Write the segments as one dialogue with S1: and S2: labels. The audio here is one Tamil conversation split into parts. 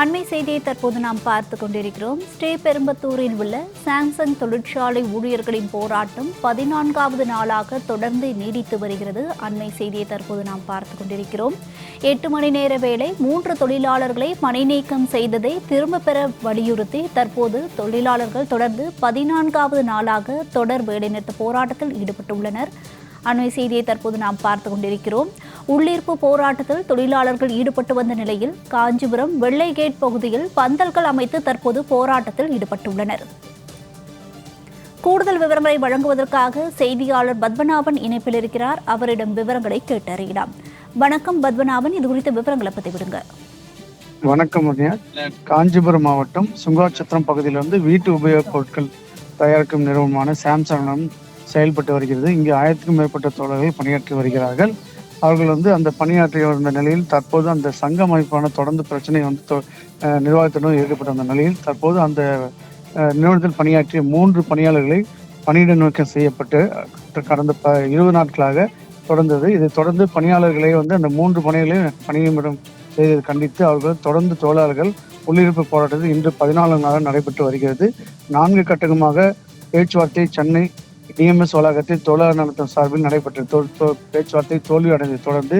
S1: அண்மை செய்தியை தற்போது நாம் பார்த்து கொண்டிருக்கிறோம். ஸ்ரீபெரும்பத்தூரில் உள்ள சாம்சங் தொழிற்சாலை ஊழியர்களின் போராட்டம் பதினான்காவது நாளாக தொடர்ந்து நீடித்து வருகிறது. அண்மை செய்தியை தற்போது நாம் பார்த்து கொண்டிருக்கிறோம். எட்டு மணி நேர வேளை மூன்று தொழிலாளர்களை பணிநீக்கம் செய்ததை திரும்ப பெற வலியுறுத்தி தற்போது தொழிலாளர்கள் தொடர்ந்து பதினான்காவது நாளாக தொடர் வேலைநிறுத்த போராட்டத்தில் ஈடுபட்டுள்ளனர். அண்மை செய்தியை தற்போது நாம் பார்த்து கொண்டிருக்கிறோம். உள்ளீர்ப்பு போராட்டத்தில் தொழிலாளர்கள் ஈடுபட்டு வந்த நிலையில் காஞ்சிபுரம் வெள்ளை கேட் பகுதியில் பந்தல்கள் அமைத்து தற்போது போராட்டத்தில் ஈடுபட்டுள்ளனர். கூடுதல் விவரங்களை வழங்குவதற்காக செய்தியாளர் பத்மநாபன் இணைப்பில் இருக்கிறார். அவரிடம் விவரங்களை கேட்டறியலாம். வணக்கம் பத்மநாபன். இது குறித்த விவரங்களை பத்தி விடுங்க
S2: வணக்கம் ஐயா காஞ்சிபுரம் மாவட்டம் சுங்காச்சத்திரம் பகுதியிலிருந்து வீட்டு உபயோகப் பொருட்கள் தயாரிக்கும் நிறுவனமான சாம்சங் செயல்பட்டு வருகிறது. இங்கு ஆயிரத்துக்கும் மேற்பட்ட தோழர்கள் பணியாற்றி வருகிறார்கள். அவர்கள் வந்து அந்த பணியாற்றி வந்த நிலையில் தற்போது அந்த சங்க அமைப்பான தொடர்ந்து பிரச்சனை வந்து தொ- அஹ் நிர்வாகத்துடன் ஈடுபட்ட அந்த நிலையில் தற்போது அந்த நிறுவனத்தில் பணியாற்றிய மூன்று பணியாளர்களை பணியிட நீக்கம் செய்யப்பட்டு கடந்த ப இருபது நாட்களாக தொடர்ந்தது. இதை தொடர்ந்து பணியாளர்களை வந்து அந்த மூன்று பணிகளையும் பணியிடம் செய்ததை கண்டித்து அவர்கள் தொடர்ந்து தொழிலாளர்கள் உள்ளிருப்பு போராட்டத்தில் இன்று பதினாலாம் நாளாக நடைபெற்று வருகிறது. நான்கு கட்டகமாக பேச்சுவார்த்தை சென்னை டிஎம்எஸ் வளாகத்தில் தொழிலாளர் நலத்தின் சார்பில் நடைபெற்ற பேச்சுவார்த்தை தோல்வி அடைந்ததை தொடர்ந்து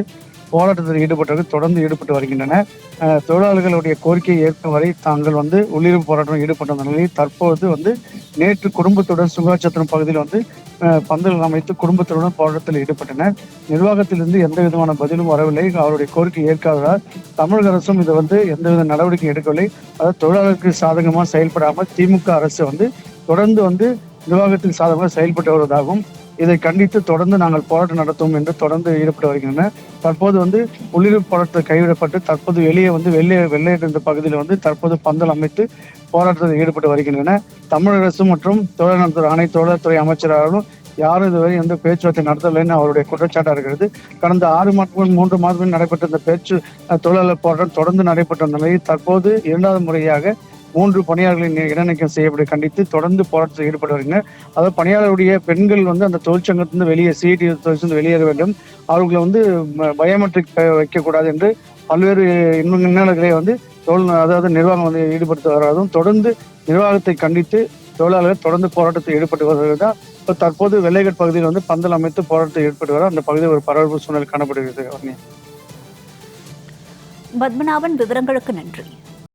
S2: போராட்டத்தில் ஈடுபட்டவர்கள் தொடர்ந்து ஈடுபட்டு வருகின்றனர். தொழிலாளர்களுடைய கோரிக்கையை ஏற்கும் வரை தாங்கள் வந்து உள்ளிருப்பு போராட்டம் ஈடுபட்ட நிலையில் தற்போது வந்து நேற்று குடும்பத்துடன் சுகாச்சத்திரம் பகுதியில் வந்து பந்தல் அமைத்து குடும்பத்துடன் போராட்டத்தில் ஈடுபட்டனர் நிர்வாகத்திலிருந்து எந்த விதமான பதிலும் வரவில்லை. அவருடைய கோரிக்கை ஏற்காததால் தமிழக அரசும் இதை வந்து எந்தவித நடவடிக்கை எடுக்கவில்லை. அதாவது தொழிலாளருக்கு சாதகமாக செயல்படாமல் திமுக அரசு வந்து தொடர்ந்து வந்து நிர்வாகத்தின் சாதகமாக செயல்பட்டு வருவதாகவும் இதை கண்டித்து தொடர்ந்து நாங்கள் போராட்டம் நடத்துவோம் என்று தொடர்ந்து ஈடுபட்டு வருகின்றன. தற்போது வந்து உள்ளிருப்பு போராட்டத்தை கைவிடப்பட்டு தற்போது வெளியே வந்து வெள்ளை வெள்ளை பகுதியில் வந்து தற்போது பந்தல் அமைத்து போராட்டத்தில் ஈடுபட்டு வருகின்றன. தமிழக அரசு மற்றும் தொழில் நலத்துறை அனைத்து தொழில்துறை அமைச்சராலும் யாரும் இதுவரை எந்த பேச்சுவார்த்தை நடத்தலைன்னு அவருடைய குற்றச்சாட்டாக இருக்கிறது. கடந்த ஆறு மாதங்கள் மூன்று மாதங்கள் நடைபெற்ற இந்த பேச்சு தொழிலாளர் போராட்டம் தொடர்ந்து நடைபெற்ற நிலையில் தற்போது இரண்டாவது முறையாக மூன்று பணியாளர்களின் இடநீக்கம் செய்யப்பட கண்டித்து தொடர்ந்து போராட்டத்தில் ஈடுபட்டு வருகின்றனர். அதாவது பணியாளருடைய பெண்கள் வந்து அந்த தொழிற்சங்கத்திலிருந்து வெளியே சிஐடி தொழிற்சங்கம் வெளியேற வேண்டும். அவர்களை வந்து பயோமெட்ரிக் வைக்கக்கூடாது என்று பல்வேறு இன்னும் இன்னல்களை வந்து தொழில் அதாவது நிர்வாகம் வந்து ஈடுபடுத்தி வருவதும் தொடர்ந்து நிர்வாகத்தை கண்டித்து தொழிலாளர்கள் தொடர்ந்து போராட்டத்தில் ஈடுபட்டு வருவதுதான் இப்போ தற்போது வெள்ளைகட் பகுதியில் வந்து பந்தல் அமைத்து போராட்டத்தில் ஈடுபட்டு வர அந்த பகுதியில் ஒரு பரபரப்பு சூழ்நிலை காணப்படுகிறது.
S1: பத்மநாபன் விவரங்களுக்கு நன்றி.